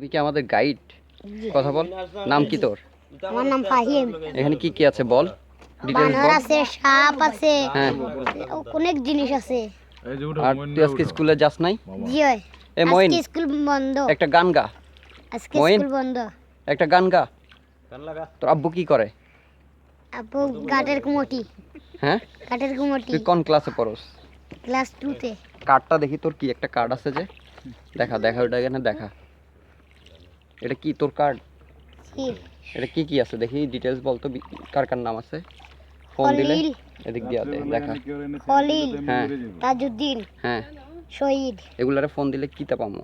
তুই কি আমাদের গাইড কথা বল। নাম কি তোর? আমার নাম ফাহিম। এখানে কি কি আছে বল? বানর আছে সাপ আছে হ্যাঁ। অনেক জিনিস আছে। আর তুই আজকে স্কুলে যাস নাই? জি এ মইন আজকে স্কুল বন্ধ। একটা গান গা। আজকে। স্কুল বন্ধ। একটা গান গা। গান লাগা। তোর আব্বু কি করে? আপু কাঠের কুমটি। হ্যাঁ? কাঠের কুমটি। তুই কোন ক্লাসে পড়স? ক্লাস টুতে কার্ডটা দেখি তোর কি একটা কার্ড আছে যে। দেখা দেখা ওটা এখানে দেখা। এটা কি তোর কার্ড? এটা কি কি আছে? দেখি ডিটেলস বল তো কার কার নাম আছে? ফোন দিলে এদিক দিয়া দে দেখা। খলিল হ্যাঁ। তাজউদ্দিন। হ্যাঁ। শহীদ। এগুলারে ফোন দিলে কি তা পামো?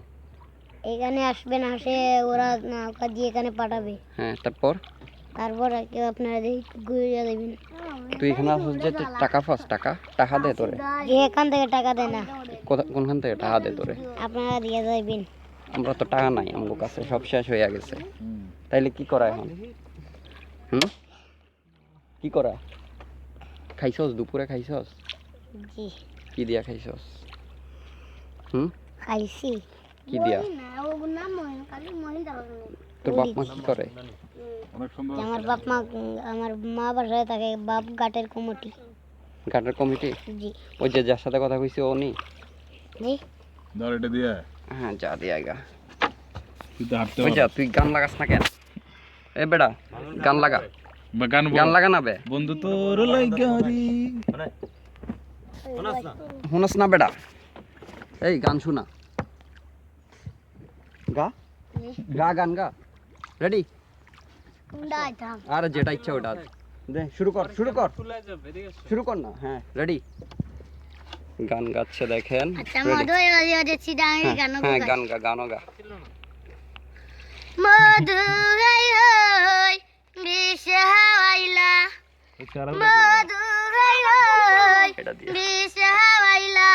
এখানে আসবেন আসে ওরা নৌকা দিয়ে এখানে পাঠাবে। হ্যাঁ তারপর? তারপর কেউ আপনারা দেখি ঘুরিয়ে দেবেন। তুই এখানে আসছিস যে টাকা পাস টাকা? টাকা দে তোরে। যে এখান থেকে টাকা দেয় না। কোনখান থেকে টাকা দে তোরে? আপনারা দিয়ে যাবেন আমরা তো টাকা নাই আমার কাছে সব শেষ হয়ে গেছে। তাইলে কি করা এখন? হুম? কি করা? খাইছস? দুপুরে খাইছস? জি। কি দিয়া খাইছস? হুম? খাইছি। কি দিয়া? তোর বাপ মা কি করে? আমার বাপ মা আমার মা বাসায় থাকে বাপ গাটের কমিটি। ঘাটের কমিটি? জি। ওই যে যার সাথে কথা কইছি ও নি? জি। ধর এটা দিয়ে হ্যাঁ যা দিয়া গা তুই তো হাঁটতে ওই যা তুই গান লাগাস না কেন এ বেটা গান লাগা বা গান বল গান লাগা না বে বন্ধু তোর লাইগারি শুনস না বেটা এই গান শোনা গা গা গান গা রেডি কোনটা আইতাম আর যেটা ইচ্ছা ওটা দে শুরু কর শুরু কর শুরু কর না হ্যাঁ রেডি গান গাচ্ছে দেখেন। আচ্ছা হয়ে হ্যাঁ, গান গান গা গানও গা। মধু গাই হই বিষ হাওয়াইলা। মধু গাই হই এটা হাওয়াইলা।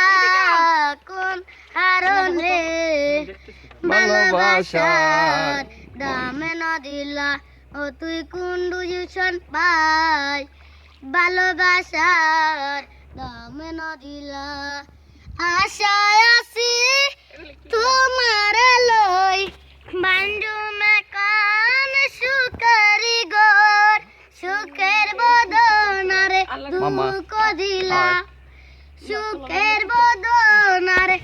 কোন হারন রে? ভালোবাসার দামে না দিলা। ও তুই কোন বুঝুছন পাই। না দিলা আশায় আছি তোমার লই। বান্ডু মেকান সুকারি গোর সুখের বদনারে। দুঃখ দিলা। সুখের বদনারে